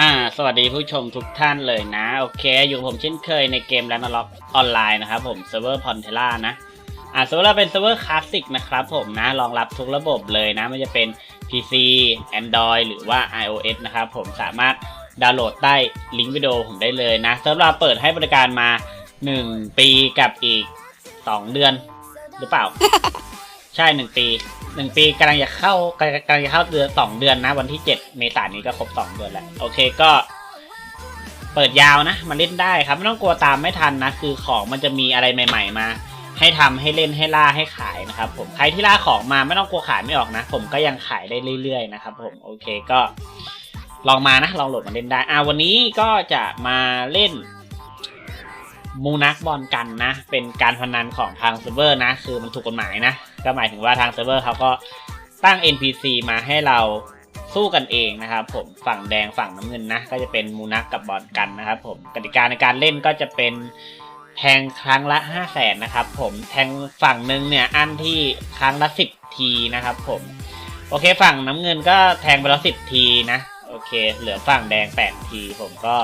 อ่า สวัสดีผู้ชมทุกท่านเลยนะ โอเค อยู่ผมเช่นเคยในเกมแลนด์ล็อกออนไลน์นะครับผมเซิร์ฟเวอร์พอนเทล่านะ อ่าเซิร์ฟเวอร์เป็นเซิร์ฟเวอร์คลาสสิกนะครับผมนะ รองรับทุกระบบเลยนะ ไม่จะเป็น PC Android หรือว่า iOS นะครับผมสามารถดาวน์โหลดได้ลิงก์วิดีโอผมได้เลยนะ เซิร์ฟเราเปิดให้บริการมา 1 ปีกับอีก 2 เดือนหรือเปล่า ใช่1ปี1ปีกำลังจะเข้ากำลังจะเข้าเดือน2เดือนนะ วันที่7เมษายนนี้ก็ครบ2เดือนแล้ว โอเคก็ เปิดยาวนะมาเล่นได้ครับ ไม่ต้องกลัวตามไม่ทันนะ คือของมันจะมีอะไรใหม่ ๆ มา ให้ทำให้เล่นให้ล่าให้ขายนะครับ ผมใครที่ล่าของมาไม่ต้องกลัวขายไม่ออกนะ ผมก็ยังขายได้เรื่อยๆนะครับ ผมโอเคก็ลองมานะลองโหลดมาเล่นได้อ่าวันนี้ก็จะมาเล่นมูนักบอลกันนะ เป็นการพนันของทางเซิร์ฟเวอร์นะ คือมันถูกกฎหมายนะ ก็หมายถึงว่าทางเซิร์ฟเวอร์เขาก็ตั้ง NPC มาให้เราสู้กันเองนะครับ ผมฝั่งแดงฝั่งน้ำเงินนะ ก็จะเป็นมูนักกับบอลกันนะครับผมกติกาในการเล่นก็จะเป็นแทงครั้งละ 5 0 0แสนนะครับผมแทงฝั่งหนึ่งเนี่ยอันที่ครั้งละ 10 ทีนะครับผมโอเคฝั่งน้ำเงินก็แทงไปแล้ว 10 ทีนะโอเค เหลือฝั่งแดง 8 ที ผมก็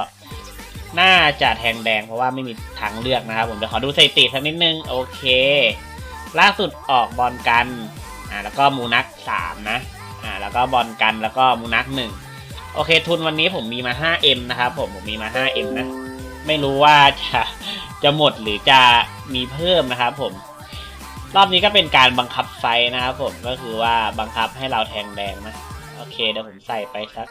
น่าจะแทงแดงเพราะว่าไม่มีทางเลือกนะครับ ผมเดี๋ยวขอดูสถิติสักนิดนึงโอเค ล่าสุดออกบอลกันอ่าแล้วก็มูนัก3นะอ่าแล้วก็บอลกันแล้วก็มูนัก1โอเค ทุนวันนี้ผมมีมา 5M นะครับผมผมมีมา 5M นะ ไม่รู้ว่าจะจะหมดหรือจะมีเพิ่มนะครับผม รอบนี้ก็เป็นการบังคับไฟนะครับผมก็คือว่าบังคับให้เราแทงแดงนะ โอเคเดี๋ยวผมใส่ไปสัก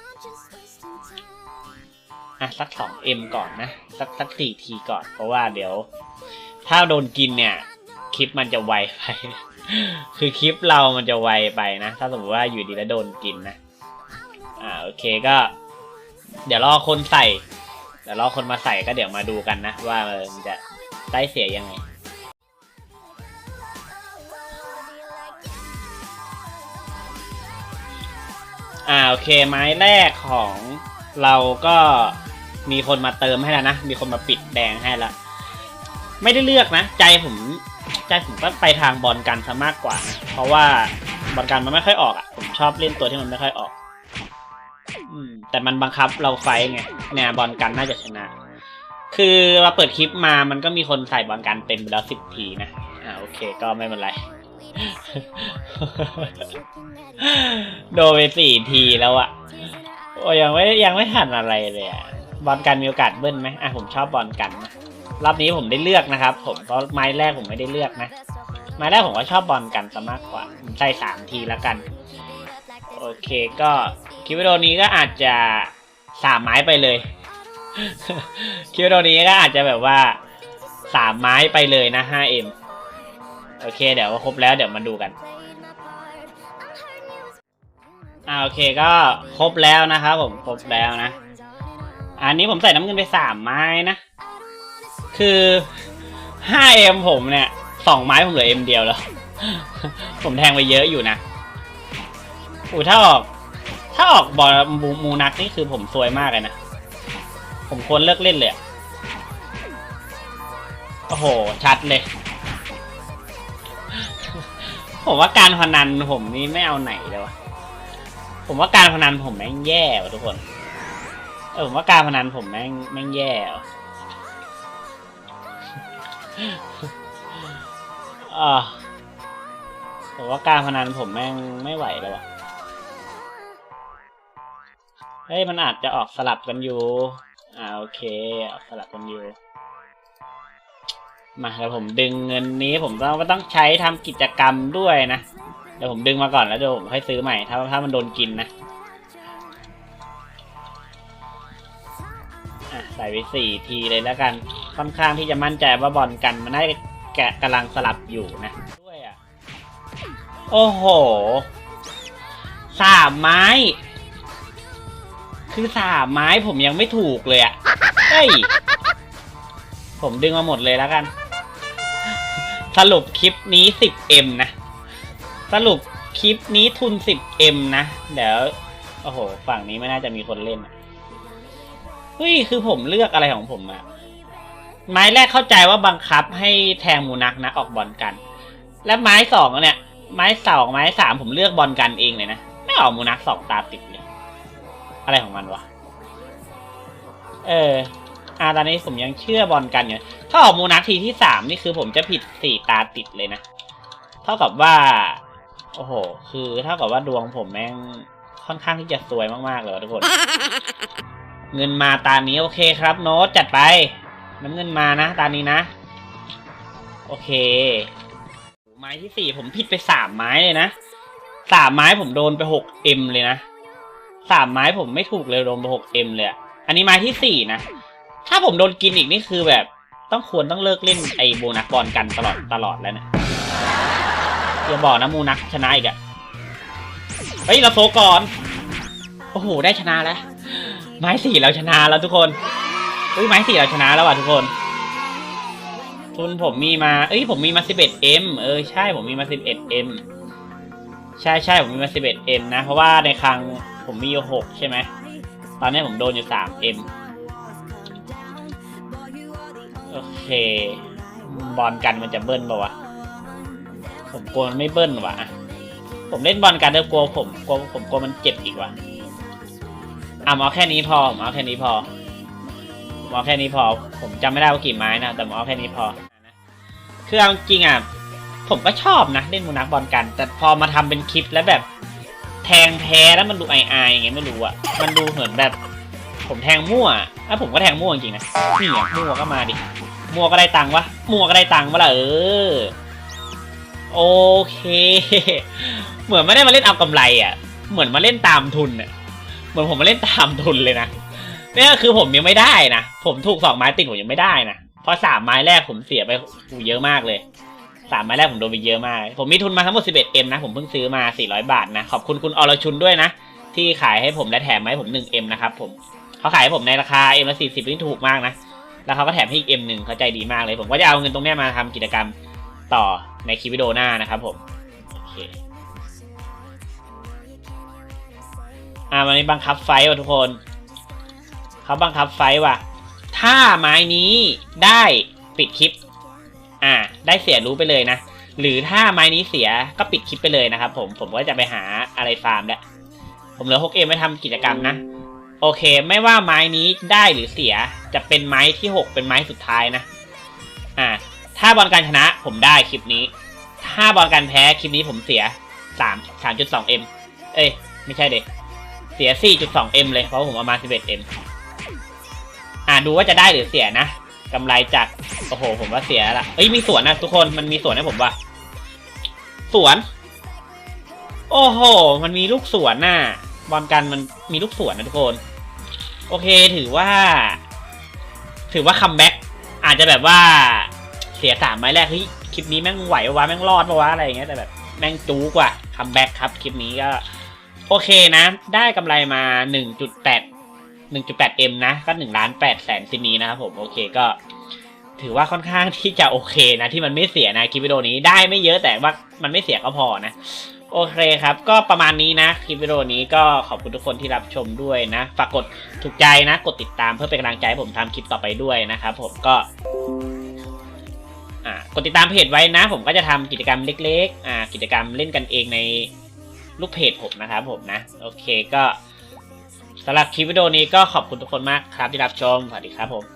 อะสักสองเอ็มก่อนนะ สักสักสี่ทีก่อน เพราะว่าเดี๋ยว ถ้าโดนกินเนี่ย คลิปมันจะไวไป คือคลิปเรามันจะไวไปนะ ถ้าสมมติว่าอยู่ดีแล้วโดนกินนะ อ่าโอเคก็ เดี๋ยวรอคนใส่ เดี๋ยวรอคนมาใส่ก็เดี๋ยวมาดูกันนะ ว่ามันจะได้เสียยังไงอ่าโอเคไม้แรกของเราก็มีคนมาเติมให้แล้วนะ มีคนมาปิดแดงให้แล้ว ไม่ได้เลือกนะ ใจผม ใจผมก็ไปทางบอลกันซะมากกว่านะเพราะว่าบอลกันมันไม่ค่อยออกอะผมชอบเล่นตัวที่มันไม่ค่อยออก อืม แต่มันบังคับเราไฟไงเนี่ยบอลกันน่าจะชนะ คือเราเปิดคลิปมามันก็มีคนใส่บอลกันเต็มไปแล้วสิบทีนะอ่าโอเค ก็ไม่เป็นไรโดนไปสี่ทีแล้วอะโอ้ยังไม่ยังไม่ทันอะไรเลยอะบอลกันมีโอกาสเบิ้ลไหมอะผมชอบบอลกันนะ รอบนี้ผมได้เลือกนะครับ ผมเพราะไม้แรกผมไม่ได้เลือกนะ ไม้แรกผมก็ชอบบอลกันซะมากกว่าผมใส่สามทีแล้วกัน โอเคก็คลิปวิดีโอนี้ก็อาจจะสามไม้ไปเลยคลิปวิดีโอนี้ก็อาจจะแบบว่าสามไม้ไปเลยนะ 5M โอเค เดี๋ยวครบแล้วเดี๋ยวมาดูกันอ่าโอเคก็ครบแล้วนะครับผมครบแล้วนะ อันนี้ผมใส่น้ำเงินไปสามไม้นะ คือ 5M ผมเนี่ยสองไม้ผมเหลือ M เดียวแล้ว ผมแทงไปเยอะอยู่นะอูถ้าออก ถ้าออกบอลมูมูนักนี่คือผมซวยมากเลยนะ ผมควรเลิกเล่นเลยโอ้โห ชัดเลย ผมว่าการพนันผมนี่ไม่เอาไหนเลยวะผมว่าการพนันผมแม่งแย่วะทุกคน เออผมว่าการพนันผมแม่งแม่งแย่ อ่าผมว่าการพนันผมแม่งไม่ไหวแล้ววะเฮ้ยมันอาจจะออกสลับกันอยู่ อ่าโอเค ออกสลับกันอยู่ มาเดี๋ยวผมดึงเงินนี้ผมต้องก็ต้องใช้ทำกิจกรรมด้วยนะ เดี๋ยวผมดึงมาก่อนแล้วเดี๋ยวผมค่อยซื้อใหม่ ถ้าถ้ามันโดนกินนะ อะใส่ไปสี่ทีเลยแล้วกัน ค่อนข้างที่จะมั่นใจว่าบอลกันมันน่าจะแกะกำลังสลับอยู่นะด้วยอะโอ้โหสามไม้ คือสามไม้ผมยังไม่ถูกเลยอะเฮ้ยผมดึงมาหมดเลยแล้วกัน สรุปคลิปนี้ 10M นะ สรุปคลิปนี้ทุน 10M นะ เดี๋ยว โอ้โห ฝั่งนี้ไม่น่าจะมีคนเล่นเฮ้ย คือผมเลือกอะไรของผมอะ ไม้แรกเข้าใจว่าบังคับให้แทงมูนักนะออกบอลกัน และไม้สองเนี่ย ไม้สองไม้สามผมเลือกบอลกันเองเลยนะ ไม่ออกมูนักสองตาติดเลยอะไรของมันวะ เอออ่าตอนนี้ผมยังเชื่อบอลกันอยู่ถ้าออกมูนัสทีที่สามนี่คือผมจะผิดสี่ตาติดเลยนะ เท่ากับว่า โอ้โห คือเท่ากับว่าดวงผมแม่งค่อนข้างที่จะสวยมากๆเลยทุกคน เงินมาตานี้โอเคครับ โน้ตจัดไป น้ำเงินมานะตานี้นะ โอเค ไม้ที่สี่ผมผิดไปสามไม้เลยนะสามไม้ผมโดนไปหกเอ็มเลยนะสามไม้ผมไม่ถูกเลยโดนไปหกเอ็มเลยอันนี้ไม้ที่สี่นะ ถ้าผมโดนกินอีกนี่คือแบบ ต้องควรต้องเลิกเล่นไอ้โบนัสบอลกันตลอดตลอดแล้วเนะอย่าบอกนะมูนักชนะอีกอะเฮ้ยเราโซก่อน โอ้โหได้ชนะแล้ว ไม้สี่เราชนะแล้วทุกคน เฮ้ยไม้สี่เราชนะแล้วว่ะทุกคน ทุนผมมีมา เอ้ยผมมีมา 11M เอ็ดเอ็มเออใช่ผมมีมา 11M ใช่ใช่ผมมีมา 11M นะ เพราะว่าในคลังผมมีอยู่6ใช่ไหม ตอนนี้ผมโดนอยู่ 3M โอเค บอลกันมันจะเบิ้ลป่าวะ ผมกลัวมันไม่เบิ้ลว่ะอะผมเล่นบอลกันเดี๋ยวกลัวผมกลัวผมกลัวมันเจ็บอีกว่ะอะหมอแค่นี้พอหมอแค่นี้พอ หมอแค่นี้พอ ผมจำไม่ได้ว่ากี่ไม้นะ แต่หมอแค่นี้พอคือเอาจริงอะ ผมก็ชอบนะเล่นมูนักบอลกัน แต่พอมาทำเป็นคลิปแล้วแบบ แทงแพ้แล้วมันดูไอไออย่างเงี้ยไม่รู้อะ มันดูเหมือนแบบ ผมแทงมั่วแล้วผมก็แทงมั่วจริงๆนะนี่อะมั่วก็มาดิ มั่วก็ได้ตังค์วะ มั่วก็ได้ตังค์วะล่ะเออ โอเค เหมือนไม่ได้มาเล่นเอากำไรอะ เหมือนมาเล่นตามทุนอะ เหมือนผมมาเล่นตามทุนเลยนะ เนี่ยคือผมยังไม่ได้นะ ผมถูกสองไม้ติดผมยังไม่ได้นะ เพราะสามไม้แรกผมเสียไปอูเยอะมากเลยสามไม้แรกผมโดนไปเยอะมาก ผมมีทุนมาทั้งหมด 11M นะ ผมเพิ่งซื้อมา 400 บาทนะ ขอบคุณคุณอรชุนด้วยนะ ที่ขายให้ผมและแถมมาให้ผม 1M นะครับผมเขาขายให้ผมในราคา M ละ40นี่ถูกมากนะ แล้วเขาก็แถมให้อีก M หนึ่งเขาใจดีมากเลย ผมก็จะเอาเงินตรงนี้มาทำกิจกรรมต่อในคลิปวิดีโอหน้านะครับผมโอเคอ่าวันนี้บังคับไฟว่ะทุกคน เขาบังคับไฟว่ะ ถ้าไม้นี้ได้ปิดคลิป อ่า ได้เสียรู้ไปเลยนะ หรือถ้าไม้นี้เสียก็ปิดคลิปไปเลยนะครับผม ผมก็จะไปหาอะไรฟาร์มแล้ว ผมเหลือ 6M ไม่ทำกิจกรรมนะ โอเค ไม่ว่าไม้นี้ได้หรือเสีย จะเป็นไม้ที่ 6 เป็นไม้สุดท้ายนะ อ่า ถ้าบอลการชนะผมได้คลิปนี้ ถ้าบอลการแพ้คลิปนี้ผมเสีย3 3.2M เอ้ย ไม่ใช่เด็กเสีย 4.2M เลย เพราะผมเอามา 11M อ่าดูว่าจะได้หรือเสียนะกำไรจากโอ้โห ผมว่าเสียละเอ้ยมีสวนนะทุกคนมันมีสวนให้ผมว่าสวน โอ้โห มันมีลูกสวนน่ะบอลกันมันมีลูกสวนนะทุกคน โอเคถือว่า ถือว่าคัมแบ็กอาจจะแบบว่าเสียสามไม้แรกเฮ้ยคลิปนี้แม่งไหววะแม่งรอดปะวะอะไรอย่างเงี้ยแต่แบบแม่งจู๊กว่าคัมแบ็กครับคลิปนี้ก็ โอเคนะ ได้กำไรมา 1.8 1.8M นะก็1ล้าน8แสนซินีนะครับผมโอเคก็ ถือว่าค่อนข้างที่จะโอเคนะ ที่มันไม่เสียนะคลิปวิดีโอนี้ได้ไม่เยอะแต่ว่ามันไม่เสียก็พอนะโอเคครับ ก็ประมาณนี้นะ คลิปวิดีโอนี้ก็ขอบคุณทุกคนที่รับชมด้วยนะ ฝากกดถูกใจนะ กดติดตามเพื่อเป็นกำลังใจให้ผมทำคลิปต่อไปด้วยนะครับผมก็อ่ากดติดตามเพจไว้นะ ผมก็จะทำกิจกรรมเล็กๆอ่ากิจกรรมเล่นกันเองในลูกเพจผมนะครับผมนะ โอเคก็ สำหรับคลิปวิดีโอนี้ก็ขอบคุณทุกคนมากครับที่รับชม สวัสดีครับผม